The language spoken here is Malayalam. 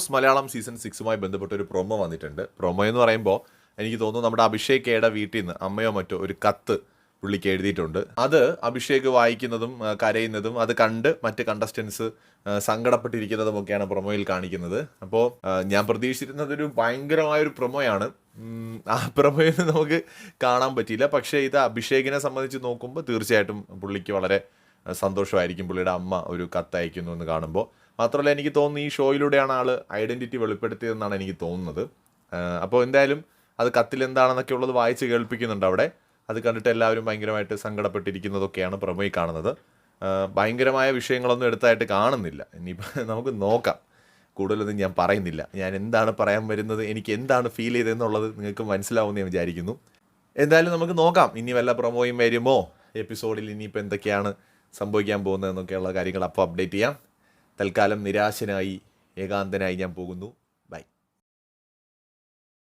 ബോസ് മലയാളം സീസൺ സിക്സുമായി ബന്ധപ്പെട്ട ഒരു പ്രൊമോ വന്നിട്ടുണ്ട്. പ്രൊമോ എന്ന് പറയുമ്പോൾ എനിക്ക് തോന്നുന്നു നമ്മുടെ അഭിഷേക് കെയുടെ വീട്ടിൽ നിന്ന് അമ്മയോ മറ്റോ ഒരു കത്ത് പുള്ളിക്ക് എഴുതിയിട്ടുണ്ട്. അത് അഭിഷേക് വായിക്കുന്നതും കരയുന്നതും അത് കണ്ട് മറ്റ് കണ്ടസ്റ്റൻസ് സങ്കടപ്പെട്ടിരിക്കുന്നതും ഒക്കെയാണ് പ്രൊമോയിൽ കാണിക്കുന്നത്. അപ്പോൾ ഞാൻ പ്രതീക്ഷിച്ചിരുന്നത് ഒരു ഭയങ്കരമായ ഒരു പ്രൊമോയാണ് ആ പ്രൊമോയിൽ നമുക്ക് കാണാൻ പറ്റിയില്ല. പക്ഷേ ഇത് അഭിഷേകിനെ സംബന്ധിച്ച് നോക്കുമ്പോൾ തീർച്ചയായിട്ടും പുള്ളിക്ക് വളരെ സന്തോഷമായിരിക്കും. പുള്ളിയുടെ അമ്മ ഒരു കത്ത് അയക്കുന്നു എന്ന് കാണുമ്പോൾ മാത്രമല്ല എനിക്ക് തോന്നുന്നു ഈ ഷോയിലൂടെയാണ് ആൾ ഐഡന്റിറ്റി വെളിപ്പെടുത്തിയതെന്നാണ് എനിക്ക് തോന്നുന്നത്. അപ്പോൾ എന്തായാലും അത് കത്തിൽ എന്താണെന്നൊക്കെ ഉള്ളത് വായിച്ച് കേൾപ്പിക്കുന്നുണ്ട് അവിടെ. അത് കണ്ടിട്ട് എല്ലാവരും ഭയങ്കരമായിട്ട് സങ്കടപ്പെട്ടിരിക്കുന്നതൊക്കെയാണ് പ്രമോയി കാണുന്നത്. ഭയങ്കരമായ വിഷയങ്ങളൊന്നും എടുത്തായിട്ട് കാണുന്നില്ല. ഇനിയിപ്പോൾ നമുക്ക് നോക്കാം. കൂടുതലൊന്നും ഞാൻ പറയുന്നില്ല. ഞാൻ എന്താണ് പറയാൻ വരുന്നത് എനിക്ക് എന്താണ് ഫീൽ ചെയ്തതെന്നുള്ളത് നിങ്ങൾക്ക് മനസ്സിലാവുമെന്ന് ഞാൻ വിചാരിക്കുന്നു. എന്തായാലും നമുക്ക് നോക്കാം. ഇനി വല്ല പ്രൊമോയും വരുമോ? എപ്പിസോഡിൽ ഇനിയിപ്പോൾ എന്തൊക്കെയാണ് സംഭവിക്കാൻ പോകുന്നതെന്നൊക്കെയുള്ള കാര്യങ്ങൾ അപ്പോൾ അപ്ഡേറ്റ് ചെയ്യാം. തൽക്കാലം നിരാശനായി ഏകാന്തനായി ഞാൻ പോകുന്നു.